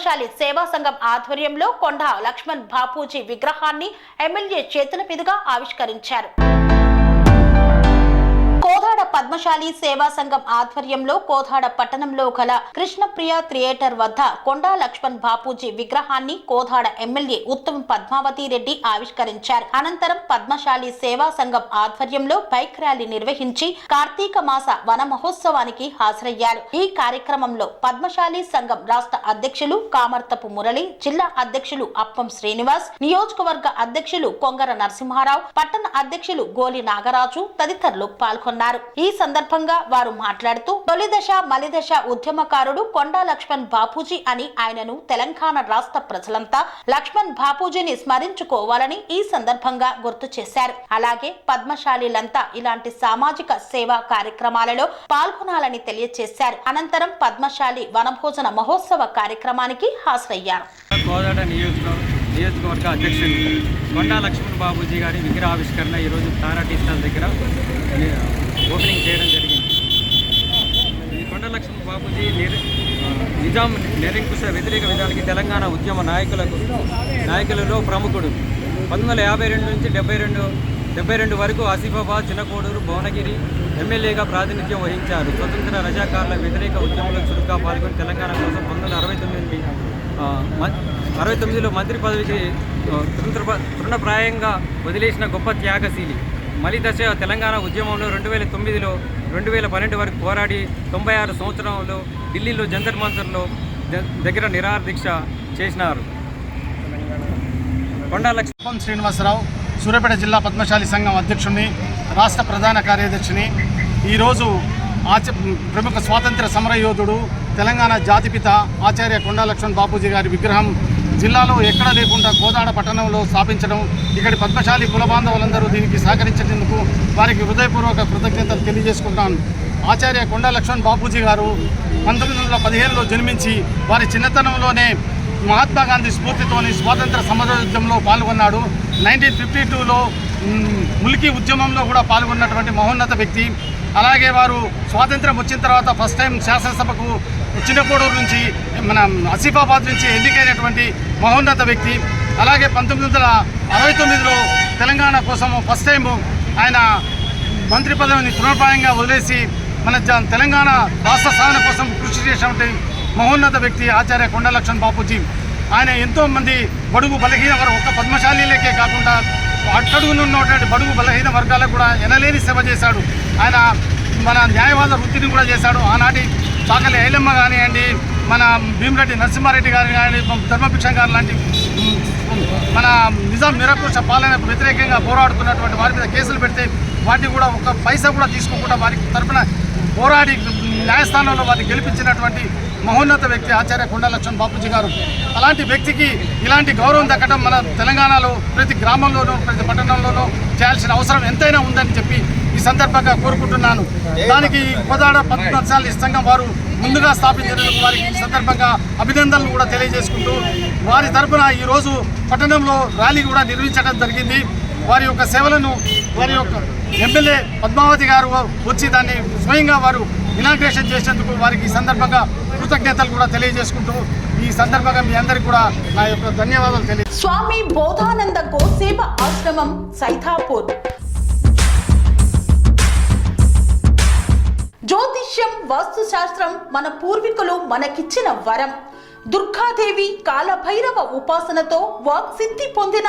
పద్మశాలి సేవా సంఘం ఆధ్వర్యంలో కొండ లక్ష్మణ్ బాపూజీ విగ్రహాన్ని ఎమ్మెల్యే చేతుల మీదుగా ఆవిష్కరించారు. పద్మశాలి సేవా సంఘం ఆధ్వర్యంలో కోదాడ పట్టణంలో గల కృష్ణప్రియ థియేటర్ వద్ద కొండా లక్ష్మణ్ బాపూజీ విగ్రహాన్ని కోదాడ ఎమ్మెల్యే ఉత్తమ్ పద్మావతి రెడ్డి ఆవిష్కరించారు. అనంతరం పద్మశాలి సేవా సంఘం ఆధ్వర్యంలో బైక్ ర్యాలీ నిర్వహించి కార్తీక మాస వన మహోత్సవానికి హాజరయ్యారు. ఈ కార్యక్రమంలో పద్మశాలి సంఘం రాష్ట్ర అధ్యక్షులు కామర్తపు మురళి జిల్లా అధ్యక్షులు అప్పం శ్రీనివాస్ నియోజకవర్గ అధ్యక్షులు కొంగర నరసింహారావు పట్టణ అధ్యక్షులు గోలి నాగరాజు తదితరులు పాల్గొన్నారు. ఈ సందర్భంగా వారు మాట్లాడుతూ తొలిదశ మలిదశ ఉద్యమకారుడు కొండా లక్ష్మణ్ బాపూజీ అని ఆయనను తెలంగాణ రాష్ట్ర ప్రజలంతా లక్ష్మణ్ బాపూజీని స్మరించుకోవాలని ఈ సందర్భంగా గుర్తు చేశారు. అలాగే పద్మశాలీలంతా ఇలాంటి సామాజిక సేవా కార్యక్రమాలలో పాల్గొనాలని తెలియజేశారు అనంతరం పద్మశాలి వనభోజన మహోత్సవ కార్యక్రమానికి హాజరయ్యారు. నియోజకవర్గ అధ్యక్షుడు కొండా లక్ష్మణ్ బాబూజీ గారి విగ్రహావిష్కరణ ఈరోజు తారా టీ స్టాల్ దగ్గర ఓపెనింగ్ చేయడం జరిగింది. ఈ కొండా లక్ష్మణ్ నిర్ నిజాం నిరంకుశ వ్యతిరేక విధానానికి తెలంగాణ ఉద్యమ నాయకులకు నాయకులలో ప్రముఖుడు. పంతొమ్మిది యాభై రెండు నుంచి డెబ్బై రెండు డెబ్బై రెండు వరకు ఆసిఫాబాద్ చిన్నకోడూరు భువనగిరి ఎమ్మెల్యేగా ప్రాతినిధ్యం వహించారు. స్వతంత్ర రజాకారుల వ్యతిరేక ఉద్యమంలో చురుగ్గా పాల్గొని తెలంగాణ కోసం పంతొమ్మిది అరవై తొమ్మిది అరవై తొమ్మిదిలో మంత్రి పదవికి తృణప్రాయంగా వదిలేసిన గొప్ప త్యాగశీలి. మలి దశ తెలంగాణ ఉద్యమంలో రెండు వేల తొమ్మిదిలో రెండు వేల పన్నెండు వరకు పోరాడి తొంభై ఆరు సంవత్సరంలో ఢిల్లీలో జంతర్ మంతర్లో ద- దగ్గర నిరాహార దీక్ష చేసినారు. కొండా శ్రీనివాసరావు సూర్యాపేట జిల్లా పద్మశాలి సంఘం అధ్యక్షుడిని రాష్ట్ర ప్రధాన కార్యదర్శిని. ఈరోజు ఆచ ప్రముఖ స్వాతంత్ర సమరయోధుడు తెలంగాణ జాతిపిత ఆచార్య కొండా లక్ష్మణ్ బాపూజీ గారి విగ్రహం జిల్లాలో ఎక్కడా లేకుండా కోదాడ పట్టణంలో స్థాపించడం ఇక్కడి పద్మశాలి కుల బాంధవులందరూ దీనికి సహకరించినందుకు వారికి హృదయపూర్వక కృతజ్ఞతలు తెలియజేసుకుంటాను. ఆచార్య కొండ లక్ష్మణ్ బాపూజీ గారు పంతొమ్మిది వందల పదిహేనులో జన్మించి వారి చిన్నతనంలోనే మహాత్మా గాంధీ స్ఫూర్తితోని స్వాతంత్ర సమరోద్యమంలో పాల్గొన్నాడు. నైన్టీన్ ఫిఫ్టీ టూలో ములికి ఉద్యమంలో కూడా పాల్గొన్నటువంటి మహోన్నత వ్యక్తి. అలాగే వారు స్వాతంత్రం వచ్చిన తర్వాత ఫస్ట్ టైం శాసనసభకు చిన్నకోడూరు నుంచి మన ఆసిఫాబాద్ నుంచి ఎన్నికైనటువంటి మహోన్నత వ్యక్తి అలాగే పంతొమ్మిది వందల అరవై తొమ్మిదిలో తెలంగాణ కోసం ఫస్ట్ టైం ఆయన మంత్రి పదవిని తృణప్రాయంగా వదిలేసి మన తెలంగాణ రాష్ట్ర సాధన కోసం కృషి చేసినటువంటి మహోన్నత వ్యక్తి ఆచార్య కొండలక్ష్మణ్ బాపూజీ. ఆయన ఎంతోమంది బడుగు బలహీన వారు ఒక్క పద్మశాలీలకే కాకుండా అట్టడుగునున్నటువంటి బడుగు బలహీన వర్గాలకు కూడా ఎనలేని సేవ చేశాడు. ఆయన మన న్యాయవాద వృత్తిని కూడా చేశాడు. ఆనాటి చాకలి ఐలమ్మ కానివ్వండి మన భీమరెడ్డి నరసింహారెడ్డి గారు కానీ ధర్మభిక్షం గారు లాంటి మన నిజాం నిరకుశ పాలనకు వ్యతిరేకంగా పోరాడుతున్నటువంటి వారి మీద కేసులు పెడితే వాటిని కూడా ఒక పైసా కూడా తీసుకోకుండా వారికి తరపున పోరాడి న్యాయస్థానంలో వారిని గెలిపించినటువంటి మహోన్నత వ్యక్తి ఆచార్య కొండలక్ష్మణ్ బాపూజీ గారు. అలాంటి వ్యక్తికి ఇలాంటి గౌరవం దక్కడం మన తెలంగాణలో ప్రతి గ్రామంలోనూ ప్రతి పట్టణంలోనూ చేయాల్సిన అవసరం ఎంతైనా ఉందని చెప్పి ఈ సందర్భంగా కోరుకుంటున్నాను. దానికి కోదాడ పద్మశాలి సంఘం వారు ముందుగా స్థాపించినందుకు వారికి ఈ సందర్భంగా అభినందనలు కూడా తెలియజేసుకుంటూ వారి తరపున ఈరోజు పట్టణంలో ర్యాలీ కూడా నిర్వహించడం జరిగింది. వారి యొక్క సేవలను వారి యొక్క ఎమ్మెల్యే పద్మావతి గారు వచ్చి దాన్ని స్వయంగా వారు ఇనాగ్రేషన్ చేసేందుకు వారికి ఈ సందర్భంగా కృతజ్ఞతలు కూడా తెలియజేసుకుంటూ ఈ సందర్భంగా మీ అందరికి కూడా నా యొక్క ధన్యవాదాలు తెలియ స్వామి బోధానంద గోసేవ ఆశ్రమం సైథాపూర్ జ్యోతిష్యం వాస్తుశాస్త్రం మన పూర్వీకులు మనకిచ్చిన వరం. దుర్గాదేవి కాలభైరవ ఉపాసనతో వాక్సిద్ధి పొందిన